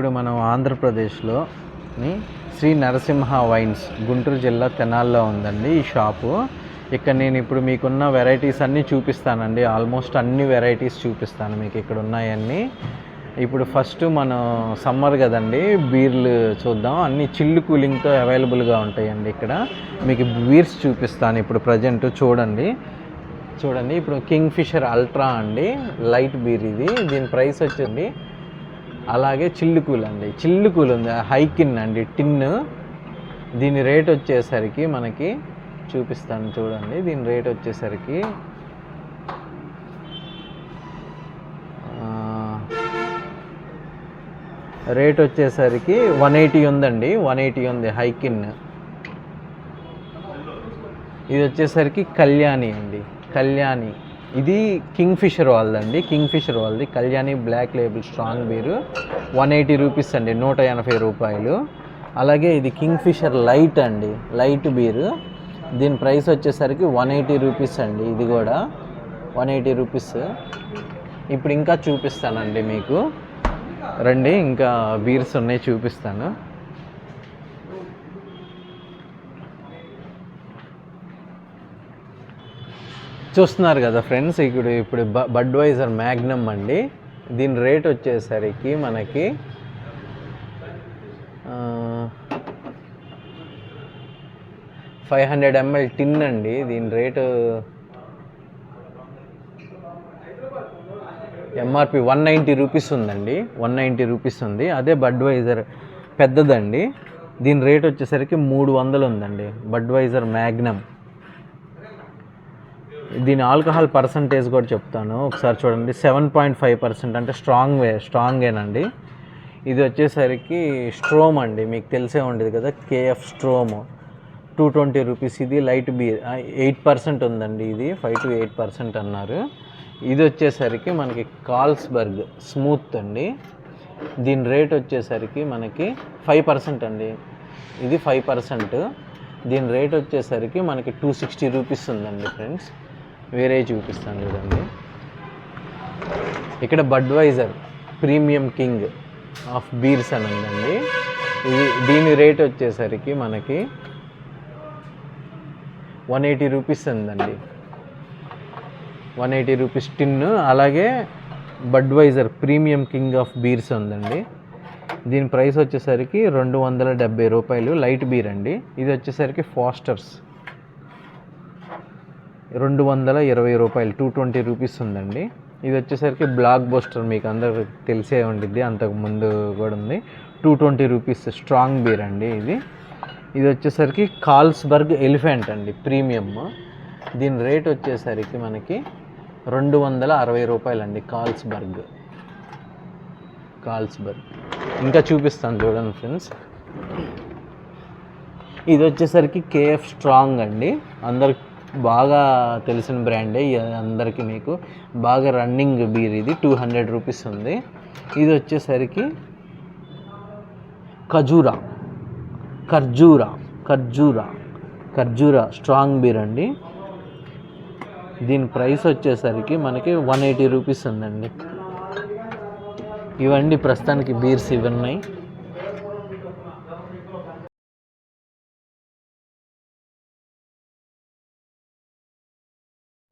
ఇప్పుడు మనం ఆంధ్రప్రదేశ్లోని శ్రీ నరసింహ వైన్స్ గుంటూరు జిల్లా తెనాల్లో ఉందండి ఈ షాపు. ఇక్కడ నేను ఇప్పుడు మీకున్న వెరైటీస్ అన్నీ చూపిస్తానండి. ఆల్మోస్ట్ అన్ని వెరైటీస్ చూపిస్తాను మీకు ఇక్కడ ఉన్నాయన్నీ. ఇప్పుడు ఫస్ట్ మనం సమ్మర్ కదండి బీర్లు చూద్దాం. అన్ని చిల్లు కూలింగ్తో అవైలబుల్గా ఉంటాయండి ఇక్కడ. మీకు బీర్స్ చూపిస్తాను ఇప్పుడు ప్రజెంట్ చూడండి. చూడండి ఇప్పుడు కింగ్ ఫిషర్ అల్ట్రా అండి. లైట్ బీర్ ఇది. దీని ప్రైస్ వచ్చింది అలాగే చిల్లుకూలు అండి. చిల్లుకూలు ఉంది. హైకిన్ అండి. టిన్. దీని రేట్ వచ్చేసరికి మనకి చూపిస్తాను చూడండి. దీని రేట్ వచ్చేసరికి రేట్ వచ్చేసరికి వన్ ఎయిటీ ఉందండి. వన్ ఎయిటీ ఉంది హైకిన్. ఇది వచ్చేసరికి కళ్యాణి అండి. కళ్యాణి. ఇది కింగ్ ఫిషర్ వాళ్ళదండి. కింగ్ ఫిషర్ వాళ్ళది. Kalyani black label strong beer. One eighty rupees అండి. నూట ఎనభై రూపాయలు. అలాగే ఇది కింగ్ ఫిషర్ లైట్ అండి. Light beer. దీని ప్రైస్ వచ్చేసరికి వన్ ఎయిటీ రూపీస్ అండి. ఇది కూడా వన్ ఎయిటీ రూపీస్. ఇప్పుడు ఇంకా చూపిస్తానండి మీకు. రండి ఇంకా బీర్స్ ఉన్నాయి చూపిస్తాను. చూస్తున్నారు కదా ఫ్రెండ్స్ ఇప్పుడు ఇప్పుడు బడ్వైజర్ మ్యాగ్నమ్ అండి. దీని రేట్ వచ్చేసరికి మనకి ఫైవ్ హండ్రెడ్ ఎంఎల్ టిన్ అండి. దీని rate MRP one ninety rupees ఉందండి. వన్ నైంటీ రూపీస్ ఉంది. అదే బడ్వైజర్ పెద్దదండి. దీని రేట్ వచ్చేసరికి మూడు వందలు ఉందండి. Budweiser magnum. దీని ఆల్కహాల్ పర్సంటేజ్ కూడా చెప్తాను. ఒకసారి చూడండి. సెవెన్ పాయింట్ ఫైవ్ పర్సెంట్ అంటే స్ట్రాంగ్ వే స్ట్రాంగేనండి ఇది వచ్చేసరికి స్ట్రోమ్ అండి. మీకు తెలిసే ఉండేది కదా KF storm two twenty rupees ఇది లైట్ బీర్ ఎయిట్ పర్సెంట్ ఉందండి ఇది. ఫైవ్ టు ఎయిట్ పర్సెంట్ అన్నారు. ఇది వచ్చేసరికి మనకి కాల్స్బర్గ్ స్మూత్ అండి. దీని రేట్ వచ్చేసరికి మనకి ఫైవ్ పర్సెంట్ అండి. ఇది ఫైవ్ పర్సెంట్ దీని రేట్ వచ్చేసరికి మనకి టూ సిక్స్టీ రూపీస్ ఉందండి ఫ్రెండ్స్ వేరే చూపిస్తాను చూడండి. ఇక్కడ Budweiser premium king of beers అని ఉందండి. ఇది దీని రేట్ వచ్చేసరికి మనకి వన్ ఎయిటీ రూపీస్ ఉందండి. వన్ ఎయిటీ రూపీస్ టిన్ అలాగే Budweiser premium king of beers ఉందండి. దీని ప్రైస్ వచ్చేసరికి రెండు వందల డెబ్బై రూపాయలు లైట్ బీర్ అండి. ఇది వచ్చేసరికి ఫాస్టర్స్. రెండు వందల ఇరవై రూపాయలు టూ ట్వంటీ రూపీస్ ఉందండి. ఇది వచ్చేసరికి బ్లాక్ బస్టర్ మీకు అందరికి తెలిసే ఉండిద్ది అంతకు ముందు కూడా ఉంది. Two twenty rupees strong beer అండి ఇది. ఇది వచ్చేసరికి కాల్స్బర్గ్ ఎలిఫెంట్ అండి ప్రీమియం దీని రేట్ వచ్చేసరికి మనకి రెండు వందల అరవై రూపాయలు అండి కాల్స్బర్గ్ కాల్స్బర్గ్ ఇంకా చూపిస్తాను చూడండి ఫ్రెండ్స్. ఇది వచ్చేసరికి కేఎఫ్ స్ట్రాంగ్ అండి. అందరికి బాగా తెలిసిన బ్రాండే అందరికీ మీకు. బాగా రన్నింగ్ బీర్ ఇది టూ హండ్రెడ్ రూపీస్ ఉంది. ఇది వచ్చేసరికి ఖజూరా ఖర్జూరా ఖర్జూరా ఖర్జూరా స్ట్రాంగ్ బీర్ అండి. దీని ప్రైస్ వచ్చేసరికి మనకి వన్ ఎయిటీ రూపీస్ ఉందండి. ఇవండి ప్రస్తుతానికి బీర్స్ ఇవన్నాయి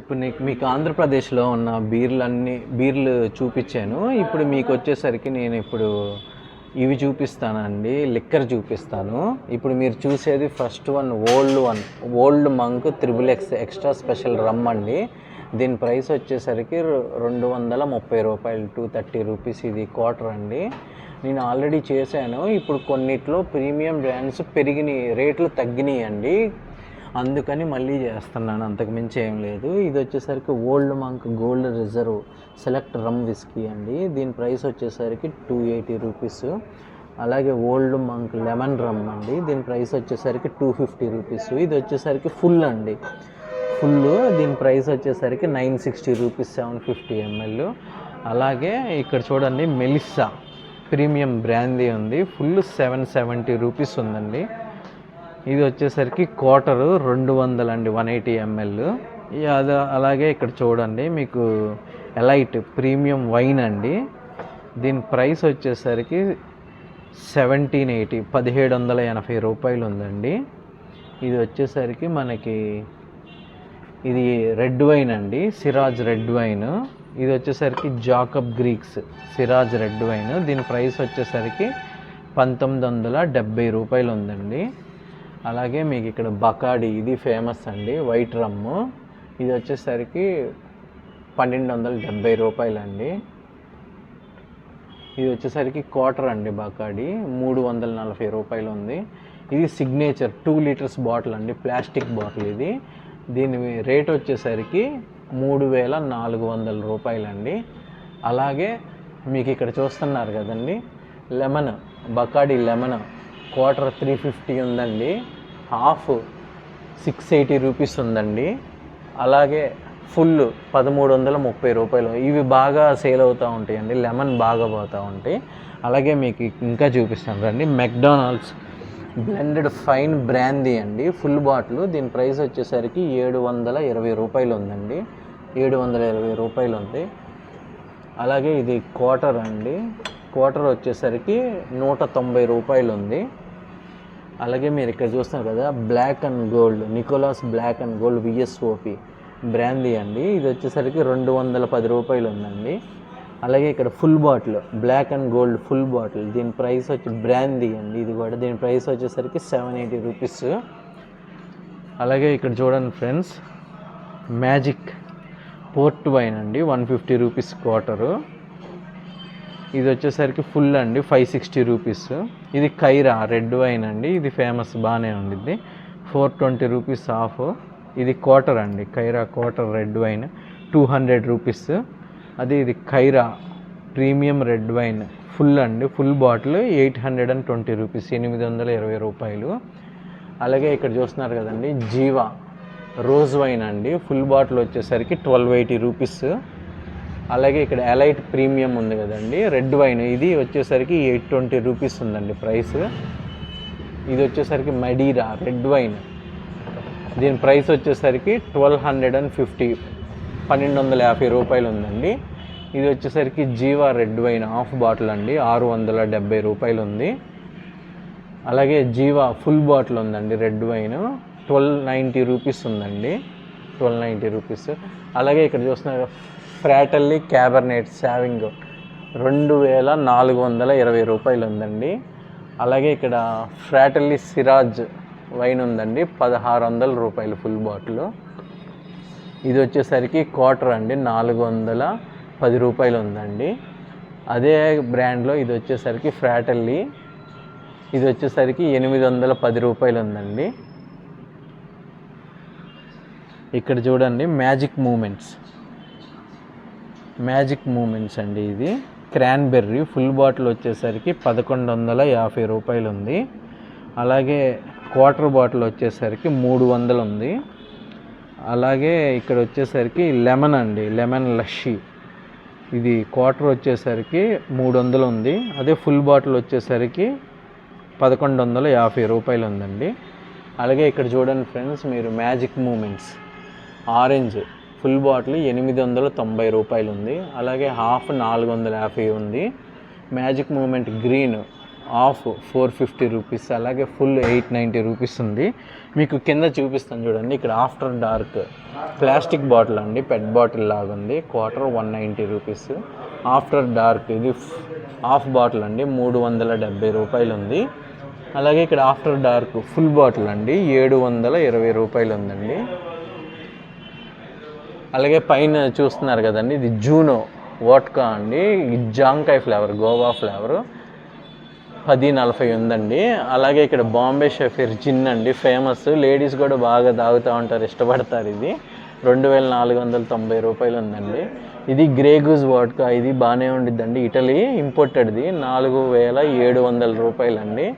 ఇప్పుడు నీకు మీకు ఆంధ్రప్రదేశ్లో ఉన్న బీర్లు అన్ని బీర్లు చూపించాను. ఇప్పుడు మీకు వచ్చేసరికి నేను ఇప్పుడు ఇవి చూపిస్తానండి లిక్కర్ చూపిస్తాను. ఇప్పుడు మీరు చూసేది first one old one old monk triple X extra special rum అండి. దీని ప్రైస్ వచ్చేసరికి రెండు వందల ముప్పై రూపాయలు టూ థర్టీ రూపీస్ ఇది క్వార్టర్ అండి. నేను ఆల్రెడీ చేశాను. ఇప్పుడు కొన్నిట్లో ప్రీమియం బ్రాండ్స్ పెరిగినాయి రేట్లు తగ్గినాయి అండి అందుకని మళ్ళీ చేస్తున్నాను అంతకు మించి ఏం లేదు. ఇది వచ్చేసరికి old monk gold reserve select rum whisky అండి. దీని ప్రైస్ వచ్చేసరికి టూ ఎయిటీ రూపీస్. అలాగే ఓల్డ్ మంక్ లెమన్ రమ్ అండి. దీని ప్రైస్ వచ్చేసరికి టూ ఫిఫ్టీ రూపీస్. ఇది వచ్చేసరికి ఫుల్ అండి. ఫుల్ దీని ప్రైస్ వచ్చేసరికి nine sixty rupees seven fifty ML. అలాగే ఇక్కడ చూడండి మెలిస్సా ప్రీమియం బ్రాందీ ఉంది. ఫుల్ సెవెన్ సెవెంటీ రూపీస్ ఉందండి. ఇది వచ్చేసరికి క్వార్టరు రెండు వందలు అండి వన్ ఎయిటీ ఎంఎల్. అది అలాగే ఇక్కడ చూడండి మీకు ఎలైట్ ప్రీమియం వైన్ అండి. దీని ప్రైస్ వచ్చేసరికి సెవెంటీన్ ఎయిటీ పదిహేడు వందల ఎనభై రూపాయలు ఉందండి. ఇది వచ్చేసరికి మనకి ఇది రెడ్ వైన్ అండి సిరాజ్ రెడ్ వైన్. ఇది వచ్చేసరికి Jacob creeks shiraz red wine. దీని ప్రైస్ వచ్చేసరికి పంతొమ్మిది వందల డెబ్బై రూపాయలు ఉందండి. అలాగే మీకు ఇక్కడ బకాడి ఇది ఫేమస్ అండి వైట్ రమ్ము ఇది వచ్చేసరికి పన్నెండు వందల డెబ్బై రూపాయలు అండి ఇది వచ్చేసరికి క్వార్టర్ అండి బకాడి మూడు వందల నలభై రూపాయలు ఉంది ఇది సిగ్నేచర్ టూ లీటర్స్ బాటిల్ అండి ప్లాస్టిక్ బాటిల్ ఇది. దీని రేట్ వచ్చేసరికి మూడు వేల నాలుగు వందల రూపాయలండి. అలాగే మీకు ఇక్కడ చూస్తున్నారు కదండి lemon Bacardi lemon quarter three fifty ఉందండి. హాఫ్ సిక్స్ ఎయిటీ రూపీస్ ఉందండి. అలాగే ఫుల్ పదమూడు వందల ముప్పై రూపాయలు. ఇవి బాగా సేల్ అవుతూ ఉంటాయండి. లెమన్ బాగా పోతూ ఉంటాయి. అలాగే మీకు ఇంకా చూపిస్తాను రండి. మెక్డొనాల్డ్స్ బ్లెండెడ్ ఫైన్ బ్రాందీ అండి. Full bottle. దీని ప్రైస్ వచ్చేసరికి ఏడు వందల ఇరవై రూపాయలు ఉందండి. ఏడు వందల ఇరవై రూపాయలు ఉంది. అలాగే ఇది క్వార్టర్ అండి. క్వార్టర్ వచ్చేసరికి నూట తొంభై రూపాయలు ఉంది. అలాగే మీరు ఇక్కడ చూస్తున్నారు కదా black and gold Nicholas black and gold VSOP brandy అండి. ఇది వచ్చేసరికి రెండు వందల పది రూపాయలు ఉందండి. అలాగే ఇక్కడ full bottle black and gold full bottle దీని ప్రైస్ వచ్చి బ్రాందీ అండి. ఇది కూడా దీని ప్రైస్ వచ్చేసరికి సెవెన్ ఎయిటీ రూపీస్ అలాగే ఇక్కడ చూడండి ఫ్రెండ్స్ మ్యాజిక్ పోర్ట్ వైన్ అండి. వన్ ఫిఫ్టీ రూపీస్ క్వార్టరు ఇది వచ్చేసరికి ఫుల్ అండి ఫైవ్ సిక్స్టీ రూపీస్ ఇది కైరా రెడ్ వైన్ అండి ఇది ఫేమస్ బాగానే ఉండిద్ది. ఫోర్ ట్వంటీ రూపీస్ ఆఫ్ ఇది క్వార్టర్ అండి Kiara quarter red wine two hundred rupees అది ఇది Kiara premium red wine full అండి full bottle eight hundred and twenty rupees ఎనిమిది వందల ఇరవై రూపాయలు. అలాగే ఇక్కడ చూస్తున్నారు కదండి జీవా రోజ్ వైన్ అండి ఫుల్ బాటిల్ వచ్చేసరికి ట్వెల్వ్ ఎయిటీ రూపీస్ అలాగే ఇక్కడ ఎలైట్ ప్రీమియం ఉంది కదండి. రెడ్ వైన్ ఇది వచ్చేసరికి ఎయిట్ ట్వంటీ రూపీస్ ఉందండి ప్రైస్. ఇది వచ్చేసరికి మడీరా రెడ్ వైన్ దీని ప్రైస్ వచ్చేసరికి ట్వెల్వ్ హండ్రెడ్ అండ్ ఫిఫ్టీ పన్నెండు వందల యాభై రూపాయలు ఉందండి. ఇది వచ్చేసరికి జీవా రెడ్ వైన్ హాఫ్ బాటిల్ అండి ఆరు వందల డెబ్బై రూపాయలు ఉంది. అలాగే జీవా ఫుల్ బాటిల్ ఉందండి red wine twelve ninety rupees ఉందండి. ట్వెల్వ్ నైంటీ రూపీస్ అలాగే ఇక్కడ చూస్తున్నారు ఫ్రాటల్లీ క్యాబర్నెట్ సావింగ్ రెండు వేల నాలుగు వందల ఇరవై రూపాయలు ఉందండి. అలాగే ఇక్కడ ఫ్రాటల్లీ సిరాజ్ వైన్ ఉందండి పదహారు వందల రూపాయలు ఫుల్ బాటిల్. ఇది వచ్చేసరికి క్వార్టర్ అండి నాలుగు వందల పది రూపాయలు ఉందండి. అదే బ్రాండ్లో ఇది వచ్చేసరికి ఫ్రాటల్లీ ఇది వచ్చేసరికి ఎనిమిది వందల పది రూపాయలు ఉందండి. ఇక్కడ చూడండి మ్యాజిక్ మూమెంట్స్. మ్యాజిక్ మూమెంట్స్ అండి ఇది. క్రాన్బెర్రీ ఫుల్ బాటిల్ వచ్చేసరికి పదకొండు వందల యాభై రూపాయలు ఉంది అలాగే క్వార్టర్ బాటిల్ వచ్చేసరికి మూడు వందలు ఉంది అలాగే ఇక్కడ వచ్చేసరికి లెమన్ అండి లెమన్ లస్సీ. ఇది క్వార్టర్ వచ్చేసరికి మూడు వందలు ఉంది అదే ఫుల్ బాటిల్ వచ్చేసరికి పదకొండు వందల యాభై రూపాయలు ఉందండి అలాగే ఇక్కడ చూడండి ఫ్రెండ్స్ మీరు magic moments. Orange full bottle ఎనిమిది వందల తొంభై రూపాయలు ఉంది అలాగే హాఫ్ నాలుగు వందల యాభై ఉంది. Magic moment green half four fifty rupees అలాగే ఫుల్ ఎయిట్ నైంటీ రూపీస్ ఉంది. మీకు కింద చూపిస్తాను చూడండి. ఇక్కడ ఆఫ్టర్ డార్క్ ప్లాస్టిక్ బాటిల్ అండి పెట్ బాటిల్ లాగా ఉంది quarter one ninety rupees. After dark ఇది హాఫ్ బాటిల్ అండి మూడు వందల డెబ్బై రూపాయలు ఉంది అలాగే ఇక్కడ ఆఫ్టర్ డార్క్ ఫుల్ బాటిల్ అండి ఏడు వందల ఇరవై రూపాయలు ఉందండి అలాగే పైన చూస్తున్నారు కదండి ఇది జూనో వాట్కా అండి జాంకాయ్ ఫ్లేవర్ గోవా ఫ్లేవర్. పది నలభై ఉందండి. అలాగే ఇక్కడ బాంబే షఫీర్ జిన్ అండి ఫేమస్. లేడీస్ కూడా బాగా తాగుతూ ఉంటారు ఇష్టపడతారు ఇది. రెండు వేల నాలుగు వందల తొంభై రూపాయలు ఉందండి. ఇది గ్రేగూజ్ వాడ్కా ఇది బాగానే ఉండిద్దండి. ఇటలీ ఇంపోర్టెడ్ది నాలుగు వేల ఏడు వందల రూపాయలండి.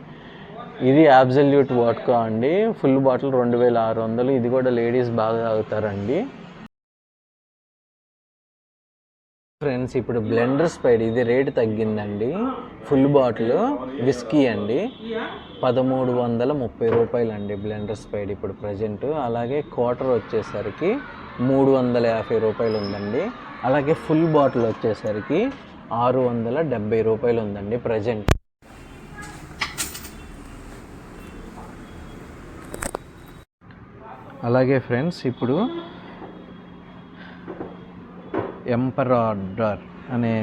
ఇది యాబ్జల్యూట్ వాట్కా అండి. ఫుల్ బాటిల్ రెండు వేల ఆరు వందలు. ఇది కూడా లేడీస్ బాగా తాగుతారండి. ఫ్రెండ్స్ ఇప్పుడు బ్లెండర్ స్పైడ్ ఇది రేటు తగ్గిందండి. ఫుల్ బాటిల్ విస్కీ అండి. పదమూడు వందల ముప్పై రూపాయలు అండి బ్లెండర్ స్పైడ్ ఇప్పుడు ప్రజెంట్ అలాగే క్వార్టర్ వచ్చేసరికి మూడు వందల యాభై రూపాయలు ఉందండి అలాగే ఫుల్ బాటిల్ వచ్చేసరికి ఆరు వందల డెబ్బై రూపాయలు ఉందండి ప్రజెంట్ అలాగే ఫ్రెండ్స్ ఇప్పుడు ఎంపరాడర్ అనే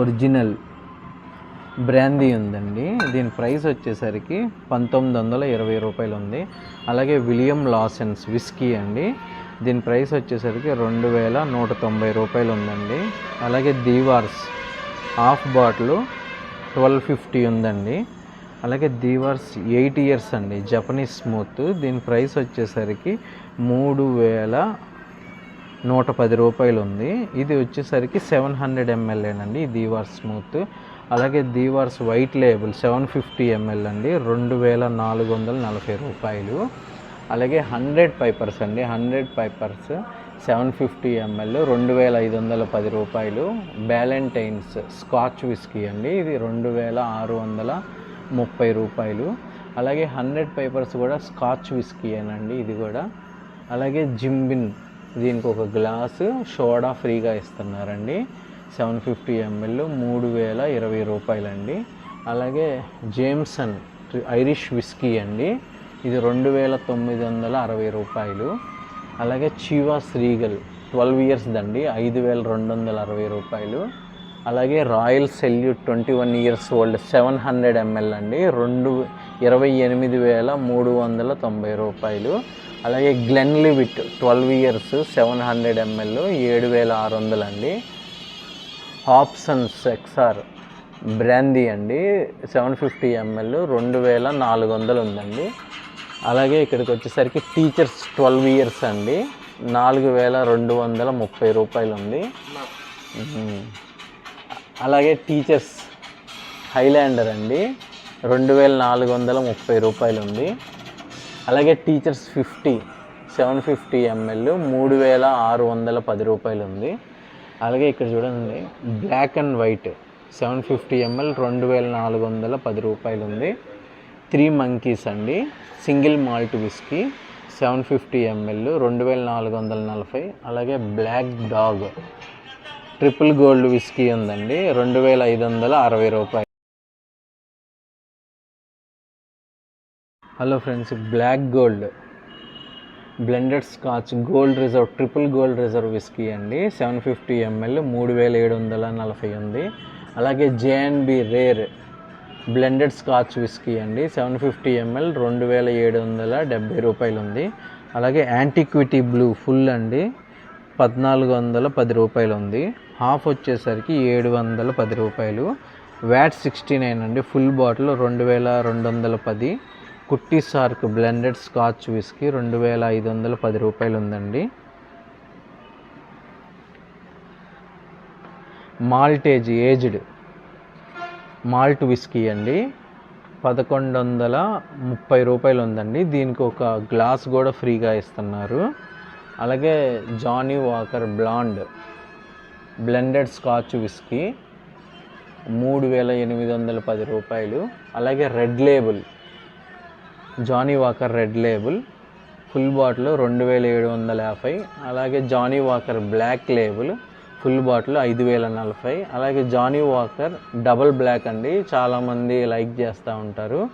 ఒరిజినల్ బ్రాందీ ఉందండి. దీని ప్రైస్ వచ్చేసరికి పంతొమ్మిది వందల ఇరవై రూపాయలు ఉంది. అలాగే విలియం లాసెన్స్ విస్కీ అండి. దీని ప్రైస్ వచ్చేసరికి రెండు వేల నూట తొంభై రూపాయలు ఉందండి. అలాగే Dewar's half bottle twelve fifty ఉందండి. అలాగే దీవార్స్ ఎయిట్ ఇయర్స్ అండి. జపనీస్ స్మూత్ దీని ప్రైస్ వచ్చేసరికి మూడు వేల నూట పది రూపాయలు ఉంది ఇది వచ్చేసరికి సెవెన్ హండ్రెడ్ ఎంఎల్ఏనండి ఈ దీవార్స్ స్మూత్ అలాగే Dewar's white label seven fifty ML అండి. రెండు వేల నాలుగు వందల నలభై రూపాయలు. అలాగే హండ్రెడ్ పైపర్స్ అండి. Hundred pipers seven fifty ML రెండు వేల ఐదు వందల పది రూపాయలు. బ్యాలెంటైన్స్ స్కాచ్ విస్కీ అండి. ఇది రెండు వేల ఆరు వందల ముప్పై రూపాయలు. అలాగే హండ్రెడ్ పేపర్స్ కూడా స్కాచ్ విస్కీయేనండి ఇది కూడా. అలాగే జింబిన్ దీనికి ఒక గ్లాసు సోడా ఫ్రీగా ఇస్తున్నారండి. సెవెన్ ఫిఫ్టీ ఎంఎల్ మూడు వేల ఇరవై రూపాయలండి. అలాగే జేమ్సన్ ఐరిష్ విస్కీ అండి. ఇది రెండు వేల తొమ్మిది వందల అరవై రూపాయలు. అలాగే చీవా శ్రీగల్ ట్వెల్వ్ ఇయర్స్ దండి ఐదు వేల రెండు వందల అరవై రూపాయలు. అలాగే royal salute twenty one years old seven hundred ML అండి రెండు ఇరవై ఎనిమిది వేల మూడు వందల తొంభై రూపాయలు. అలాగే Glenlivet twelve years seven hundred ML ఏడు వేల ఆరు వందలు అండి. హాప్సన్స్ ఎక్స్ఆర్ బ్రాందీ అండి సెవెన్ ఫిఫ్టీ ఎంఎల్ రెండు వేల నాలుగు వందలు ఉందండి. అలాగే ఇక్కడికి వచ్చేసరికి టీచర్స్ ట్వెల్వ్ ఇయర్స్ అండి నాలుగు వేల రెండు వందల ముప్పై రూపాయలు ఉంది. అలాగే టీచర్స్ హైలాండర్ అండి రెండు వేల నాలుగు వందల ముప్పై రూపాయలు ఉంది. అలాగే Teacher's fifty seven fifty ML మూడు వేల ఆరు వందల పది రూపాయలు ఉంది. అలాగే ఇక్కడ చూడండి black and white seven fifty ML రెండు వేల నాలుగు వందల పది రూపాయలు ఉంది. త్రీ మంకీస్ అండి single malt whisky seven fifty ML రెండు వేల నాలుగు వందల నలభై. అలాగే black dog triple gold whisky ఉందండి రెండు వేల ఐదు వందల అరవై రూపాయలు. Hello friends black gold. Blended scotch gold reserve triple gold reserve whisky అండి. సెవెన్ ఫిఫ్టీ ఎంఎల్ మూడు వేల ఏడు వందల నలభై ఉంది. అలాగే JNB rare blended scotch whisky అండి. సెవెన్ ఫిఫ్టీ ఎంఎల్ రెండు వేల ఏడు వందల డెబ్బై రూపాయలు ఉంది. అలాగే యాంటిక్విటీ బ్లూ ఫుల్ అండి పద్నాలుగు వందల పది రూపాయలు ఉంది. హాఫ్ వచ్చేసరికి ఏడు వందల పది రూపాయలు. వ్యాట్ సిక్స్టీ నైన్ అండి ఫుల్ బాటిల్ రెండు వేల రెండు వందల పది. కుట్టి సార్క్ బ్లెండెడ్ స్కాచ్ విస్కీ రెండు వేల ఐదు వందల పది రూపాయలు ఉందండి. మాల్టేజ్ ఏజ్డ్ మాల్ట్ విస్కీ అండి. పదకొండు వందల ముప్పై రూపాయలు ఉందండి. దీనికి ఒక గ్లాస్ కూడా ఫ్రీగా ఇస్తున్నారు. అలాగే Johnnie Walker blend blended scotch whisky మూడు వేల ఎనిమిది వందల పది రూపాయలు. అలాగే red label Johnnie Walker red label full bottle రెండు వేల ఏడు వందల యాభై అలాగే Johnnie Walker black label full bottle ఐదు వేల నలభై అలాగే జానీ వాకర్ డబల్ బ్లాక్ అండి చాలామంది లైక్ చేస్తూ ఉంటారు.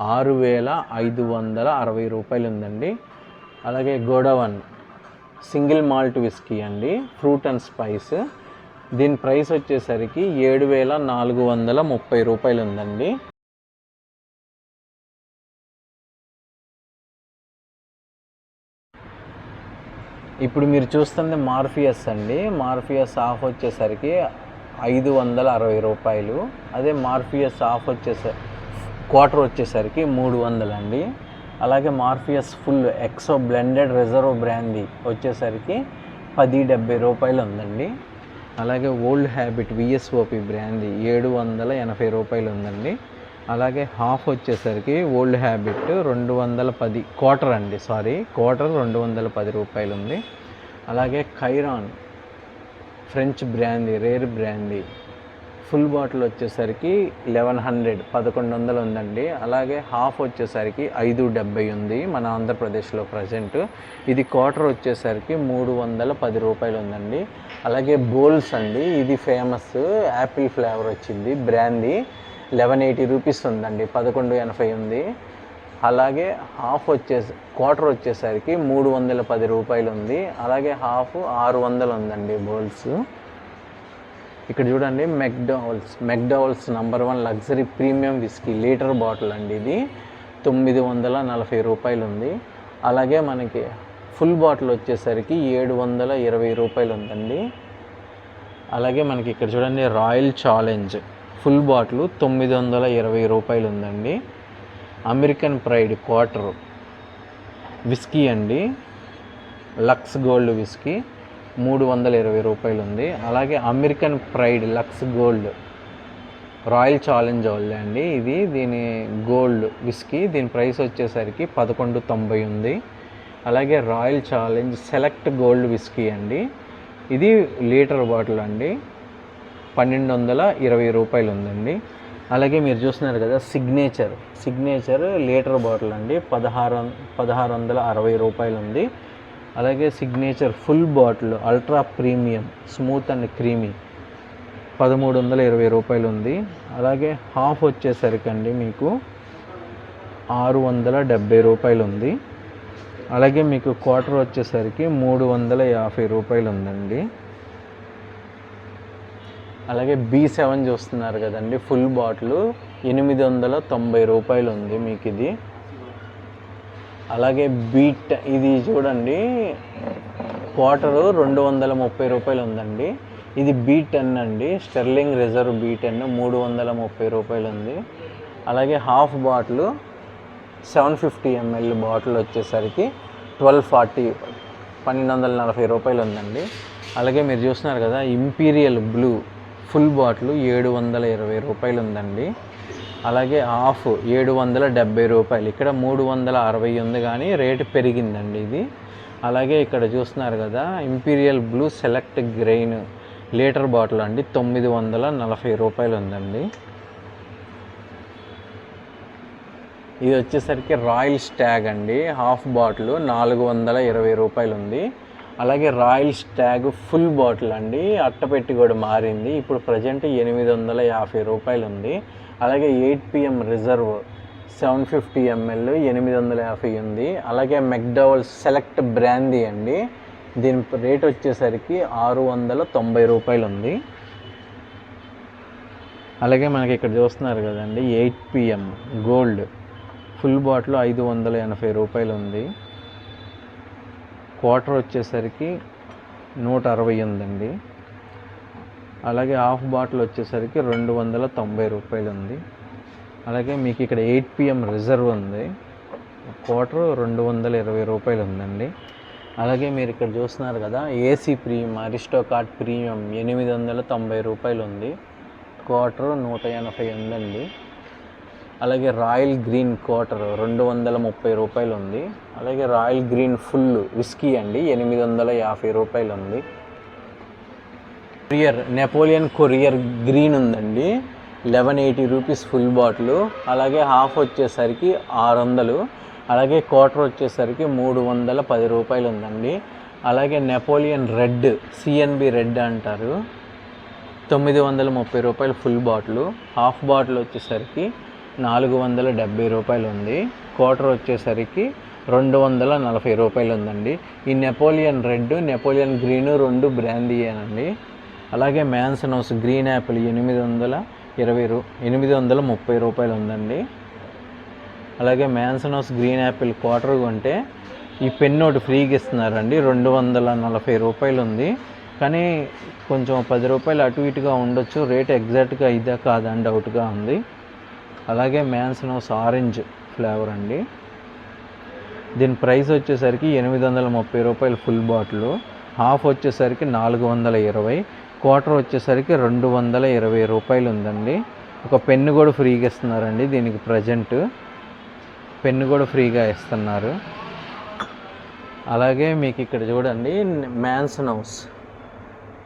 ఆరు వేల ఐదు వందల అరవై రూపాయలు ఉందండి అలాగే గోడవన్ సింగిల్ మాల్ట్ విస్కీ అండి ఫ్రూట్ అండ్ స్పైస్. దీని ప్రైస్ వచ్చేసరికి ఏడు వేల నాలుగు వందల ముప్పై రూపాయలు ఉందండి ఇప్పుడు మీరు చూస్తుంది మార్ఫియస్ అండి. మార్ఫియస్ ఆఫ్ వచ్చేసరికి ఐదు వందల అరవై రూపాయలు. అదే మార్ఫియస్ ఆఫ్ వచ్చేసరి క్వార్టర్ వచ్చేసరికి మూడు వందలండి అలాగే Morpheus full XO blended reserve brandy వచ్చేసరికి పది డెబ్బై రూపాయలు ఉందండి. అలాగే ఓల్డ్ హ్యాబిట్ విఎస్ఓపి బ్రాందీ ఏడు వందల ఎనభై రూపాయలు ఉందండి. అలాగే హాఫ్ వచ్చేసరికి ఓల్డ్ హ్యాబిట్ రెండు వందల పది క్వార్టర్ అండి సారీ. క్వార్టర్ రెండు వందల పది రూపాయలు ఉంది. అలాగే ఖైరాన్ French brandy rare brandy full bottle వచ్చేసరికి లెవెన్ హండ్రెడ్ పదకొండు వందలు ఉందండి. అలాగే హాఫ్ వచ్చేసరికి ఐదు డెబ్బై ఉంది మన ఆంధ్రప్రదేశ్లో ప్రజెంట్. ఇది క్వార్టర్ వచ్చేసరికి మూడు వందల పది రూపాయలు ఉందండి. అలాగే బోల్స్ అండి ఇది ఫేమస్ యాపిల్ ఫ్లేవర్ వచ్చింది బ్రాందీ. లెవెన్ ఎయిటీ రూపీస్ ఉందండి పదకొండు ఎనభై ఉంది. అలాగే హాఫ్ వచ్చేసి క్వార్టర్ వచ్చేసరికి మూడు వందల పది రూపాయలు ఉంది. అలాగే హాఫ్ ఆరు వందలు ఉందండి బౌల్స్. ఇక్కడ చూడండి McDowell's McDowell's number one luxury premium whisky litre bottle అండి ఇది. తొమ్మిది వందల నలభై రూపాయలు ఉంది. అలాగే మనకి ఫుల్ బాటిల్ వచ్చేసరికి ఏడు వందల ఇరవై రూపాయలు ఉందండి. అలాగే మనకి ఇక్కడ చూడండి రాయల్ ఛాలెంజ్. ఫుల్ బాటిల్ తొమ్మిది వందల ఇరవై రూపాయలు ఉందండి అమెరికన్ ప్రైడ్ క్వార్టర్ విస్కీ అండి. లక్స్ గోల్డ్ విస్కీ మూడు వందల ఇరవై రూపాయలు ఉంది అలాగే American pride lux gold royal challenge వాళ్ళే అండి ఇది. దీని గోల్డ్ విస్కీ దీని ప్రైస్ వచ్చేసరికి పదకొండు తొంభై ఉంది. అలాగే royal challenge select gold whisky అండి. ఇది లీటర్ బాటిల్ అండి. పన్నెండు వందల ఇరవై రూపాయలు ఉందండి అలాగే మీరు చూస్తున్నారు కదా సిగ్నేచర్ సిగ్నేచర్ లీటర్ బాటిల్ అండి పదహారు పదహారు వందల అరవై రూపాయలు ఉంది అలాగే Signature full bottle ultra premium smooth and creamy పదమూడు వందల ఇరవై రూపాయలు ఉంది అలాగే హాఫ్ వచ్చేసరికి అండి మీకు ఆరు వందల డెబ్బై రూపాయలు ఉంది అలాగే మీకు క్వార్టర్ వచ్చేసరికి మూడు వందల యాభై రూపాయలు ఉందండి అలాగే బీ సెవెన్ చూస్తున్నారు కదండి ఫుల్ బాటిల్ ఎనిమిది వందల తొంభై రూపాయలు ఉంది మీకు ఇది. అలాగే బీట్ ఇది చూడండి క్వార్టరు రెండు వందల ముప్పై రూపాయలు ఉందండి. ఇది బీ టెన్ అండి స్టెర్లింగ్ రిజర్వ్ బీ టెన్ మూడు వందల ముప్పై రూపాయలు ఉంది. అలాగే half bottle seven fifty ML bottle వచ్చేసరికి ట్వెల్వ్ ఫార్టీ పన్నెండు వందల నలభై రూపాయలు ఉందండి. అలాగే మీరు చూస్తున్నారు కదా ఇంపీరియల్ బ్లూ ఫుల్ బాటిల్ ఏడు వందల ఇరవై రూపాయలు ఉందండి. అలాగే హాఫ్ ఏడు వందల డెబ్బై రూపాయలు. ఇక్కడ మూడు వందల అరవై ఉంది కానీ రేటు పెరిగిందండి ఇది. అలాగే ఇక్కడ చూస్తున్నారు కదా Imperial Blue select grain litre bottle అండి. తొమ్మిది వందల నలభై రూపాయలు ఉందండి. ఇది వచ్చేసరికి రాయల్ స్టాగ్ అండి. హాఫ్ బాటిల్ నాలుగు వందల ఇరవై రూపాయలు ఉంది. అలాగే రాయల్ స్టాగ్ ఫుల్ బాటిల్ అండి. అట్టపెట్టి కూడా మారింది. ఇప్పుడు ప్రజెంట్ ఎనిమిది వందల యాభై రూపాయలు ఉంది అలాగే eight PM reserve seven fifty ML ఎనిమిది వందల యాభై ఉంది. అలాగే మెక్డవల్ సెలెక్ట్ బ్రాందీ అండి. దీని రేట్ వచ్చేసరికి ఆరు వందల తొంభై రూపాయలు ఉంది అలాగే మనకి ఇక్కడ చూస్తున్నారు కదండి eight PM gold. Full bottle ఐదు వందల ఎనభై రూపాయలు ఉంది క్వార్టర్ వచ్చేసరికి నూట అరవై ఉందండి. అలాగే హాఫ్ బాటిల్ వచ్చేసరికి రెండు వందల తొంభై రూపాయలు ఉంది అలాగే మీకు ఇక్కడ ఎయిట్ పిఎం రిజర్వ్ ఉంది. క్వార్టర్ రెండు వందల ఇరవై రూపాయలు ఉందండి అలాగే మీరు ఇక్కడ చూస్తున్నారు కదా ఏసీ ప్రీమియం అరిస్టోకార్ట్ ప్రీమియం ఎనిమిది వందల తొంభై రూపాయలు ఉంది క్వార్టర్ నూట ఎనభై ఉందండి. అలాగే రాయల్ గ్రీన్ క్వార్టర్ రెండు వందల ముప్పై రూపాయలు ఉంది. అలాగే రాయల్ గ్రీన్ ఫుల్ విస్కీ అండి ఎనిమిది వందల యాభై రూపాయలు ఉంది. కొరియర్ నెపోలియన్ కొరియర్ గ్రీన్ ఉందండి. Eleven eighty rupees full bottle. అలాగే హాఫ్ వచ్చేసరికి ఆరు వందలు. అలాగే క్వార్టర్ వచ్చేసరికి మూడు వందల పది రూపాయలు ఉందండి. అలాగే నెపోలియన్ రెడ్ సిఎన్బి రెడ్ అంటారు. తొమ్మిది వందల ముప్పై రూపాయలు ఫుల్ బాటిల్. హాఫ్ బాటిల్ వచ్చేసరికి నాలుగు వందల డెబ్బై రూపాయలు ఉంది క్వార్టర్ వచ్చేసరికి రెండు వందల నలభై రూపాయలు ఉందండి ఈ నెపోలియన్ రెడ్ నెపోలియన్ గ్రీను రెండు బ్రాందీయేనండి అలాగే మ్యాన్సనోస్ గ్రీన్ యాపిల్ ఎనిమిది వందల ఇరవై రూ ఎనిమిది వందల ముప్పై రూపాయలు ఉందండి అలాగే మ్యాన్సనోస్ గ్రీన్ యాపిల్ క్వార్టర్ కొంటే ఈ పెన్ ఒకటి ఫ్రీగా ఇస్తున్నారండి రెండు వందల నలభై రూపాయలు ఉంది కానీ కొంచెం పది రూపాయలు అటు ఇటుగా ఉండొచ్చు. రేట్ ఎగ్జాక్ట్గా ఇదా కాదని డౌట్గా ఉంది. అలాగే మ్యాన్సనోస్ ఆరెంజ్ ఫ్లేవర్ అండి. దీని ప్రైస్ వచ్చేసరికి ఎనిమిది వందల ముప్పై రూపాయలు ఫుల్ బాటిల్. హాఫ్ వచ్చేసరికి నాలుగు వందల ఇరవై క్వార్టర్ వచ్చేసరికి రెండు వందల ఇరవై రూపాయలు ఉందండి. ఒక పెన్ను కూడా ఫ్రీగా ఇస్తున్నారండి దీనికి ప్రజెంట్. పెన్ను కూడా ఫ్రీగా ఇస్తున్నారు. అలాగే మీకు ఇక్కడ చూడండి Mansion House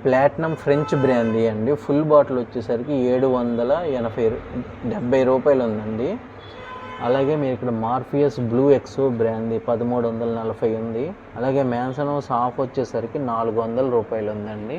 platinum French brandy అండి. ఫుల్ బాటిల్ వచ్చేసరికి ఏడు వందల ఎనభై డెబ్బై రూపాయలు ఉందండి అలాగే మీరు ఇక్కడ మార్ఫియస్ బ్లూ ఎక్సో బ్రాందీ పదమూడు వందల నలభై ఉంది. అలాగే మ్యాన్సన్ హౌస్ ఆఫ్ వచ్చేసరికి నాలుగు వందల రూపాయలు ఉందండి